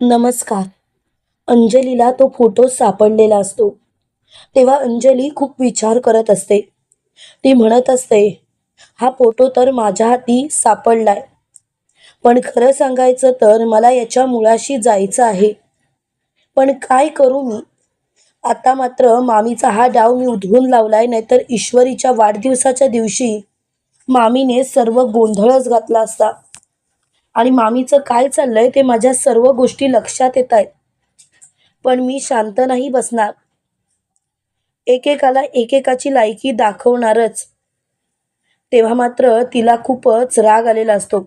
नमस्कार. अंजलीला तो फोटो सापडलेला असतो. तेव्हा अंजली खूप विचार करत असते. ती म्हणत असते हा फोटो तर माझ्या हाती सापडलाय. पण खरं सांगायचं तर मला याच्या मुळाशी जायचं आहे. पण काय करू मी? आता मात्र मामीचा हा डाव मी उधळून लावलाय नाहीतर ईश्वरीच्या वाढदिवसाच्या दिवशी मामीने सर्व गोंधळच घातला असता. आणि मामीचं काय चाललंय ते माझ्या सर्व गोष्टी लक्षात येत आहेत. पण मी शांत नाही बसणार. एकेकाला एकेकाची लायकी दाखवणारच. तेव्हा मात्र तिला खूपच राग आलेला असतो.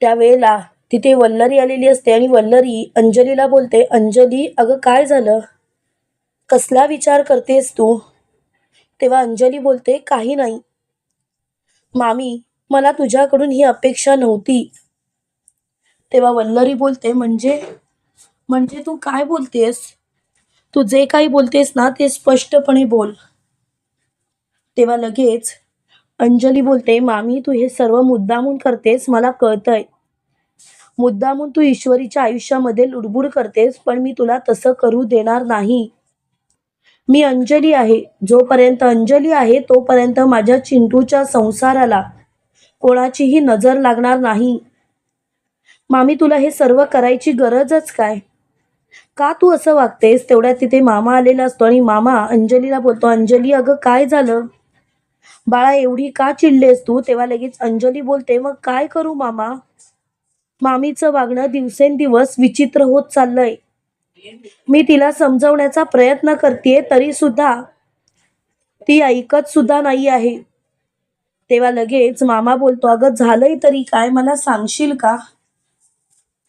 त्यावेळेला तिथे वल्लरी आलेली असते आणि वल्लरी अंजलीला बोलते अंजली अगं काय झालं? कसला विचार करतेस तू? तेव्हा अंजली बोलते काही नाही. मामी मला तुझ्याकडून ही अपेक्षा नव्हती. तेव्हा वल्लरी बोलते म्हणजे म्हणजे तू काय बोलतेस? तू जे काही बोलतेस ना ते स्पष्टपणे बोल. तेव्हा लगेच अंजली बोलते मामी तू हे सर्व मुद्दामून करतेस मला कळतंय. मुद्दामून तू ईश्वरीच्या आयुष्यामध्ये लुडबुड करतेस पण मी तुला तसं करू देणार नाही. मी अंजली आहे. जोपर्यंत अंजली आहे तोपर्यंत माझ्या चिंटूच्या संसाराला कोणाचीही नजर लागणार नाही. मामी तुला हे सर्व करायची गरजच काय? का तू असं वागतेस? तेवढ्यात तिथे मामा आलेला असतो आणि मामा अंजलीला बोलतो अंजली अगं काय झालं? बाळा एवढी का चिडलेस तू? तेव्हा लगेच अंजली बोलते मग काय करू मामा? मामीचं वागणं दिवसेंदिवस विचित्र होत चाललंय. मी तिला समजवण्याचा प्रयत्न करते तरी सुद्धा ती ऐकत सुद्धा नाही आहे. तेव्हा लगेच मामा बोलतो अगं झालंय तरी काय? मला सांगशील का?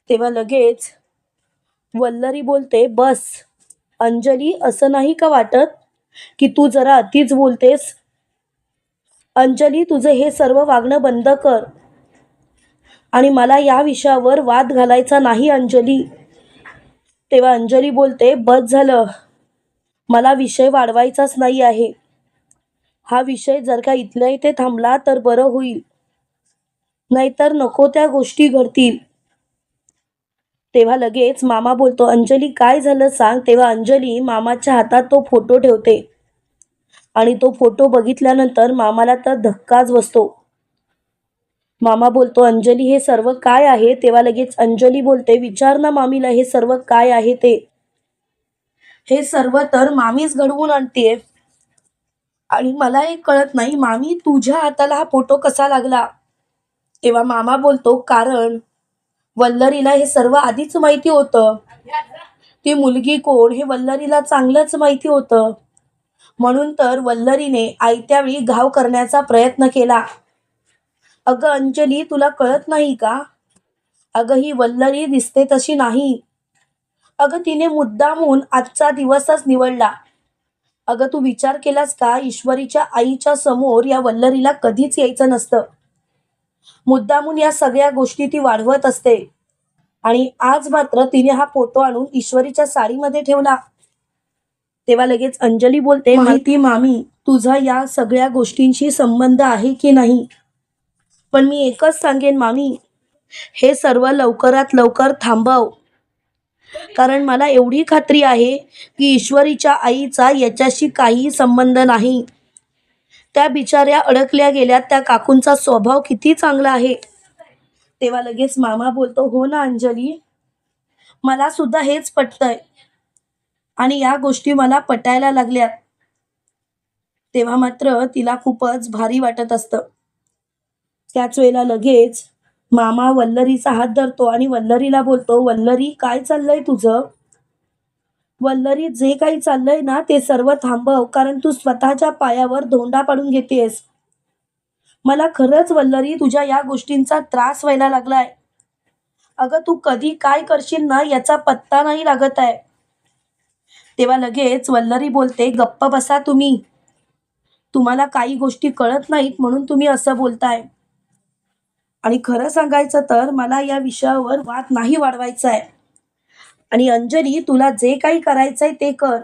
तेव्हा लगेच वल्लरी बोलते बस अंजली असं नाही का वाटत की तू जरा अतिच बोलतेस? अंजली तुझं हे सर्व वागणं बंद कर. आणि मला या विषयावर वाद घालायचा नाही अंजली. तेव्हा अंजली बोलते बस झालं. मला विषय वाढवायचाच नाही आहे. हा विषय जर का इथल्या इथे थांबला तर बरं होईल. नाहीतर नको त्या गोष्टी घडतील. तेव्हा लगेच मामा बोलतो अंजली काय झालं सांग. तेव्हा अंजली मामाच्या हातात तो फोटो ठेवते. आणि तो फोटो बघितल्यानंतर मामाला तर धक्काच बसतो. मामा बोलतो अंजली हे सर्व काय आहे? तेव्हा लगेच अंजली बोलते विचार ना मामीला हे सर्व काय आहे ते? हे सर्व तर मामीच घडवून आणते आणि मला एक कळत नाही मामी तुझ्या हाताला हा फोटो कसा लागला? तेव्हा मामा बोलतो कारण वल्लरीला हे सर्व आधीच माहिती होतं. ती मुलगी कोण हे वल्लरीला चांगलंच माहिती होतं. म्हणून तर वल्लरीने आयत्यावेळी घाव करण्याचा प्रयत्न केला. अगं अंजली तुला कळत नाही का? अगं ही वल्लरी दिसते तशी नाही. अगं तिने मुद्दामून आजचा दिवसच निवडला. अगं तू विचार केलास का? ईश्वरीच्या आईच्या समोर या वल्लरीला कधीच यायचं नसतं. मुद्दामून या सगळ्या गोष्टी ती वाढवत असते. आणि आज मात्र तिने हा फोटो आणून ईश्वरीच्या साडीमध्ये ठेवला. तेव्हा लगेच अंजली बोलते माहिती मामी तुझा या सगळ्या गोष्टींशी संबंध आहे की नाही? पण मी एकच सांगेन मामी हे सर्व लवकरात लवकर थांबव. कारण मला एवढी खात्री आहे की ईश्वरीच्या आईचा याच्याशी काहीही संबंध नाही. त्या बिचाऱ्या अडकल्या गेल्या त्या काकूंचा स्वभाव किती चांगला आहे. तेव्हा लगेच मामा बोलतो हो ना अंजली मला सुद्धा हेच पटतंय. आणि या गोष्टी मला पटायला लागल्यात तेव्हा मात्र तिला खूपच भारी वाटत असतं. त्याच वेळेला लगेच मामा वल्लरीचा हात धरतो आणि वल्लरीला बोलतो वल्लरी काय चाललंय तुझं? वल्लरी जे काही चाललंय ना ते सर्व थांबव कारण तू स्वतःच्या पायावर धोंडा पाडून घेतेस. मला खरंच वल्लरी तुझ्या या गोष्टींचा त्रास व्हायला लागलाय. अगं तू कधी काय करशील ना याचा पत्ता नाही लागत आहे. तेव्हा लगेच वल्लरी बोलते गप्प बसा तुम्ही. तुम्हाला काही गोष्टी कळत नाहीत म्हणून तुम्ही असं बोलताय. आणि खरं सांगायचं तर मला या विषयावर वाद नाही वाढवायचा आहे आणि अंजली तुला जे काही करायचंय ते कर.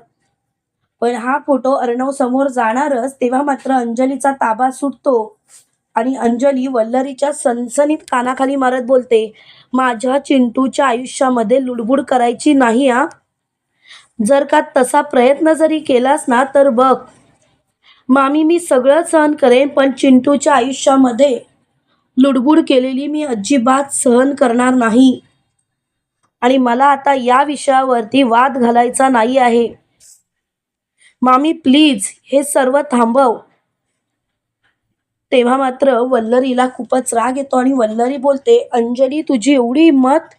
पण हा फोटो अर्णव समोर जाणारच तेव्हा मात्र अंजलीचा ताबा सुटतो. आणि अंजली वल्लरीच्या सनसनीत कानाखाली मारत बोलते माझ्या चिंटूच्या आयुष्यामध्ये लुडबुड करायची नाही हा? जर का तसा प्रयत्न जरी केलास ना तर बघ. मामी मी सगळं सहन करेन पण चिंटूच्या आयुष्यामध्ये लुडबुड केलेली मी अजिबात सहन करणार नाही. आणि मला आता या विषयावरती वाद घालायचा नाही आहे. मामी प्लीज हे सर्व थांबव. तेव्हा मात्र वल्लरीला खूपच राग येतो आणि वल्लरी बोलते अंजली तुझी एवढी हिंमत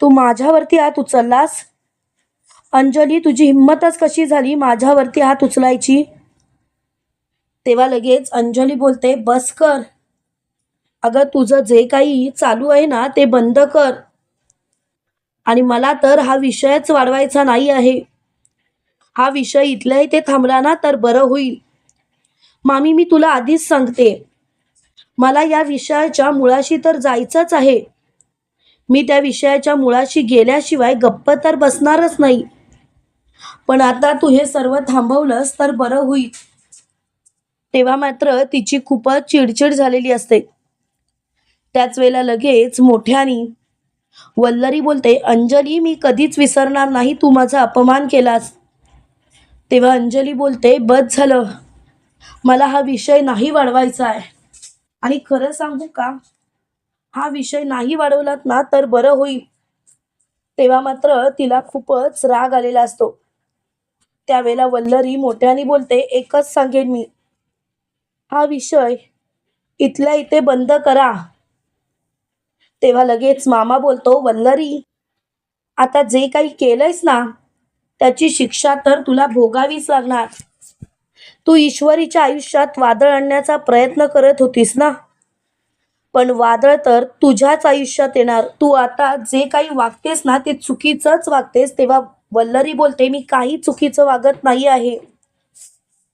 तू माझ्यावरती हात उचललास? अंजली तुझी हिंमतच कशी झाली माझ्यावरती हात उचलायची? तेव्हा लगेच अंजली बोलते बस कर. अगं तुझं जे काही चालू आहे ना ते बंद कर. आणि मला तर हा विषयच वाढवायचा नाही आहे. हा विषय इथल्या इथे थांबला ना तर बरं होईल. मामी मी तुला आधीच सांगते. मला या विषयाच्या मुळाशी तर जायचंच आहे. मी त्या विषयाच्या मुळाशी गेल्याशिवाय गप्प तर बसणारच नाही. पण आता तू हे सर्व थांबवलंस तर बरं होईल. तेव्हा मात्र तिची खूपच चिडचिड झालेली असते. त्याच वेळेला लगेच मोठ्यानी वल्लरी बोलते अंजली मी कधीच विसरणार नाही तू माझा अपमान केलास. तेव्हा अंजली बोलते बस झालं. मला हा विषय नाही वाढवायचा आहे. आणि खरं सांगू का? हा विषय नाही वाढवलात ना तर बरं होईल. तेव्हा मात्र तिला खूपच राग आलेला असतो. त्यावेळेला वल्लरी मोठ्याने बोलते एकच सांगेन मी. हा विषय इथल्या इथे बंद करा. तेव्हा लगेच मामा बोलतो वल्लरी आता जे काही केलंयस ना त्याची शिक्षा तर तुला भोगावीच लागणार. तू ईश्वरीच्या आयुष्यात वादळ आणण्याचा प्रयत्न करत होतीस ना? पण वादळ तर तुझ्याच आयुष्यात येणार. तू आता जे काही वागतेस ना ते चुकीचंच वागतेस. तेव्हा वल्लरी बोलते मी काही चुकीचं वागत नाही आहे.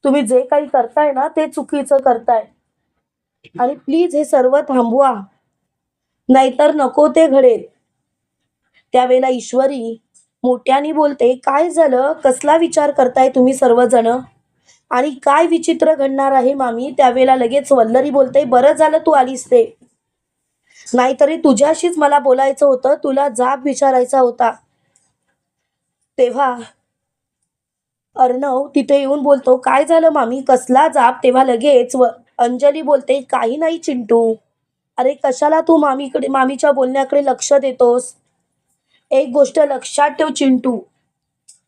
तुम्ही जे काही करताय ना ते चुकीचं करताय. आणि प्लीज हे सर्व थांबवा. नाहीतर नको ते घडेल. त्यावेळेला ईश्वरी मोठ्याने बोलते काय झालं? कसला विचार करताय तुम्ही सर्वजण? आणि काय विचित्र घडणार आहे मामी? त्यावेळेला लगेच वल्लरी बोलते बरं झालं तू आलीस ते. नाहीतरी तुझ्याशीच मला बोलायचं होतं तुला जाब विचारायचा होता. तेव्हा अर्णव तिथे येऊन बोलतो काय झालं मामी? कसला जाब? तेव्हा लगेच व अंजली बोलते काही नाही चिंटू. अरे कशाला तू मामीकडे मामीच्या बोलण्याकडे लक्ष देतोस? एक गोष्ट लक्षात ठेव चिंटू.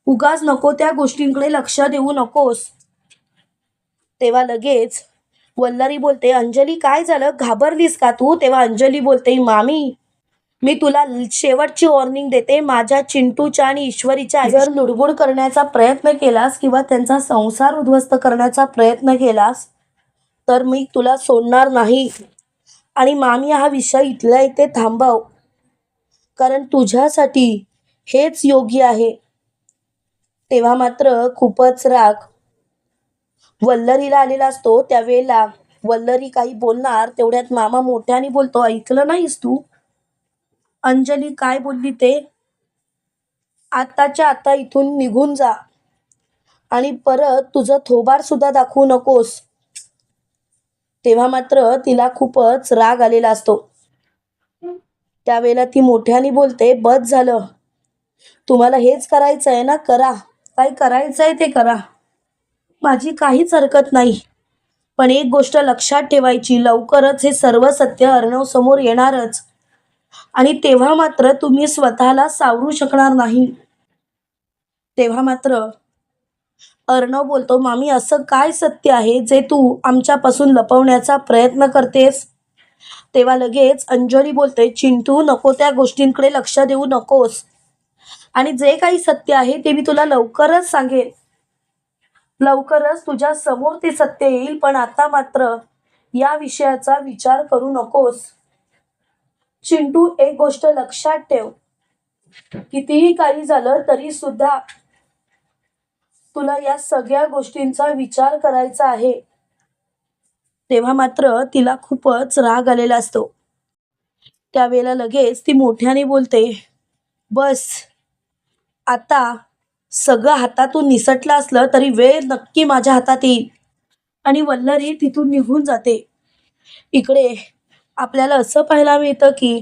उगाच नको त्या गोष्टींकडे लक्ष देऊ नकोस. तेव्हा लगेच वल्लरी बोलते अंजली काय झालं? घाबरलीस का तू? तेव्हा अंजली बोलते मामी मी तुला शेवटची वॉर्निंग देते. माझ्या चिंटूच्या आणि ईश्वरीच्या जर लुडबुड करण्याचा प्रयत्न केलास किंवा त्यांचा संसार उद्ध्वस्त करण्याचा प्रयत्न केलास तर मी तुला सोडणार नाही. आणि मामी हा विषय इथल्या इथे थांबव. कारण तुझ्यासाठी हेच योग्य आहे. तेव्हा मात्र खूपच राग. वल्लरीला आलेला असतो त्यावेळेला. वल्लरी काही बोलणार तेवढ्यात मामा मोठ्याने बोलतो ऐकलं नाहीस तू? अंजली काय बोलली ते? आत्ताच्या आता इथून निघून जा आणि परत तुझं थोबार सुद्धा दाखवू नकोस. तेव्हा मात्र तिला खूपच राग आलेला असतो. त्यावेळेला ती मोठ्याने बोलते बस झालं. तुम्हाला हेच करायचं आहे ना? करा. काय करायचं आहे ते करा. माझी काहीच हरकत नाही. पण एक गोष्ट लक्षात ठेवायची लवकरच हे सर्व सत्य अर्णव समोर येणारच. आणि तेव्हा मात्र तुम्ही स्वतःला सावरू शकणार नाही. तेव्हा मात्र अर्णव बोलतो मामी असं काय सत्य आहे जे तू आमच्यापासून लपवण्याचा प्रयत्न करतेस? तेव्हा लगेच अंजली बोलते चिंटू नको त्या गोष्टींकडे लक्ष देऊ नकोस. आणि जे काही सत्य आहे ते मी तुला लवकरच सांगेन. लवकरच तुझ्या समोर ते सत्य येईल पण आता मात्र या विषयाचा विचार करू नकोस. चिंटू एक गोष्ट लक्षात ठेव. कितीही काही झालं तरी सुद्धा तुला या सगळ्या गोष्टींचा विचार करायचा आहे. तेव्हा मात्र तिला खूपच राग आलेला असतो. त्यावेळेला लगेच ती मोठ्याने बोलते बस आता सगळं हातातून निसटलं असलं तरी वेळ नक्की माझ्या हातात येईल. आणि वल्लरी तिथून निघून जाते. इकडे आपल्याला असं पाहायला मिळतं की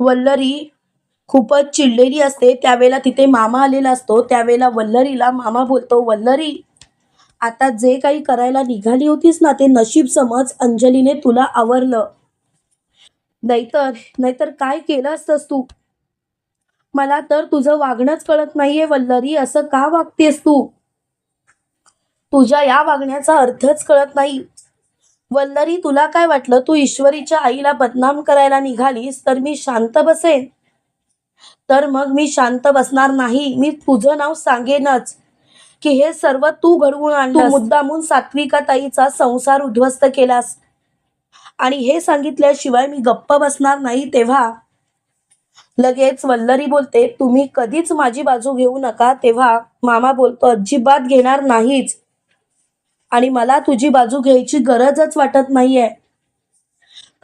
वल्लरी खूपच चिडलेली असते. त्यावेळेला तिथे मामा आलेला असतो. त्यावेळेला वल्लरीला मामा बोलतो वल्लरी आता जे काही करायला निघाली होतीस ना ते नशीब समज अंजलीने तुला आवरलं. नाहीतर नाहीतर काय केलं असतंस तू? मला तर तुझं वागणंच कळत नाहीये वल्लरी. असं का वागतेस तू? तुझ्या या वागण्याचा अर्थच कळत नाही. वल्लरी तुला काय वाटलं? तू ईश्वरीच्या आईला बदनाम करायला निघालीस तर मी शांत बसेन. तर मग मी शांत बसणार नाही. मी तुझं नाव सांगेनच. की हे सर्व तू घडवून आणलं मुद्दामून सात्विका ताईचा संसार उद्ध्वस्त केलास. आणि हे सांगितल्याशिवाय मी गप्प बसणार नाही तेव्हा. लगेच वल्लरी बोलते तुम्ही कधीच माझी बाजू घेऊ नका तेव्हा. मामा बोलतो अजिबात घेणार नाहीच. आणि मला तुझी बाजू घ्यायची गरजच वाटत नाहीये.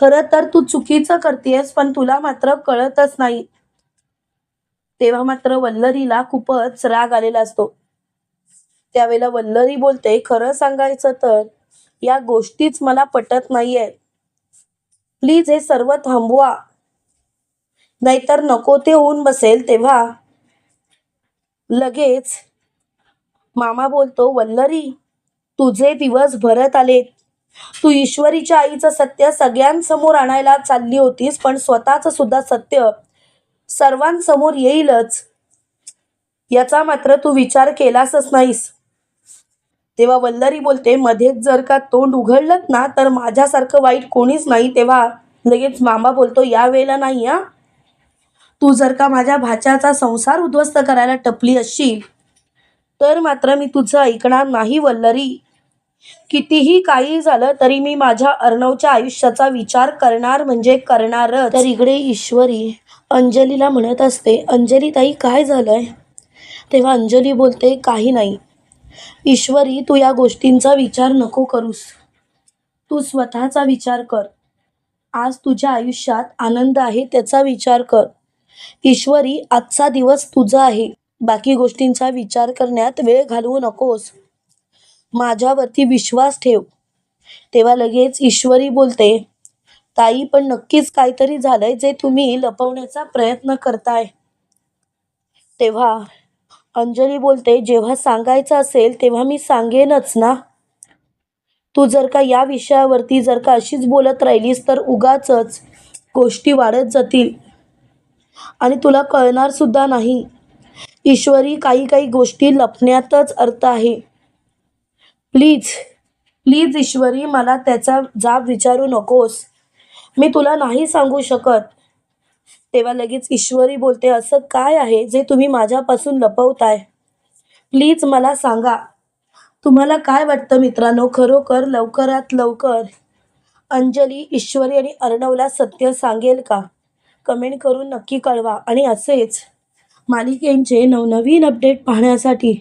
खरं तर तू चुकीचं करतेयस पण तुला मात्र कळतच नाही. तेव्हा मात्र वल्लरीला खूपच राग आलेला असतो. त्यावेळेला वल्लरी बोलते खरं सांगायचं तर या गोष्टीच मला पटत नाहीये. प्लीज हे सर्व थांबवा. नाहीतर नको ते होऊन बसेल तेव्हा. लगेच मामा बोलतो वल्लरी तुझे दिवस भरत आलेत. तू ईश्वरीच्या आईचं सत्य सगळ्यांसमोर आणायला चालली होतीस पण स्वतःच सुद्धा सत्य सर्वांसमोर येईलच. याचा मात्र तू विचार केलासच नाहीस. तेव्हा वल्लरी बोलते मध्येच जर का तोंड उघडलं ना तर माझ्यासारखं वाईट कोणीच नाही तेव्हा. लगेच मामा बोलतो या वेळेला नाही हा? तू जर का माझ्या भाच्याचा संसार उद्ध्वस्त करायला टपली असशील तर मात्र मी तुझं ऐकणार नाही वल्लरी. कितीही काही झालं तरी मी माझ्या अर्णवच्या आयुष्याचा विचार करणार म्हणजे करणार तर इकडे ईश्वरी अंजलीला म्हणत असते अंजली ताई काय झालंय? तेव्हा अंजली बोलते काही नाही. ईश्वरी तू या गोष्टींचा विचार नको करूस. तू स्वतःचा विचार कर. आज तुझ्या आयुष्यात आनंद आहे त्याचा विचार कर. ईश्वरी आजचा दिवस तुझा आहे. बाकी गोष्टींचा विचार करण्यात वेळ घालवू नकोस. माझ्यावरती विश्वास ठेव. तेव्हा लगेच ईश्वरी बोलते ताई पण नक्कीच काहीतरी झालंय जे तुम्ही लपवण्याचा प्रयत्न करताय. तेव्हा अंजली बोलते जेव्हा सांगायचं असेल तेव्हा मी सांगेनच ना. तू जर का या विषयावरती जर का अशीच बोलत राहिलीस तर उगाचच गोष्टी वाढत जातील. आणि तुला कळणार सुद्धा नाही. ईश्वरी काही काही गोष्टी लपण्यातच अर्थ आहे. प्लीज प्लीज ईश्वरी मला त्याचा जाब विचारू नकोस. मी तुला नाही सांगू शकत. तेव्हा लगेच ईश्वरी बोलते असं काय आहे जे तुम्ही माझ्यापासून लपवताय? प्लीज मला सांगा. तुम्हाला काय वाटतं मित्रांनो? खरोखर लवकरात लवकर अंजली ईश्वरी आणि अर्णवला सत्य सांगेल का? कमेंट करून नक्की कळवा. आणि असेच मालिकेंचे नवनवीन अपडेट पाहण्यासाठी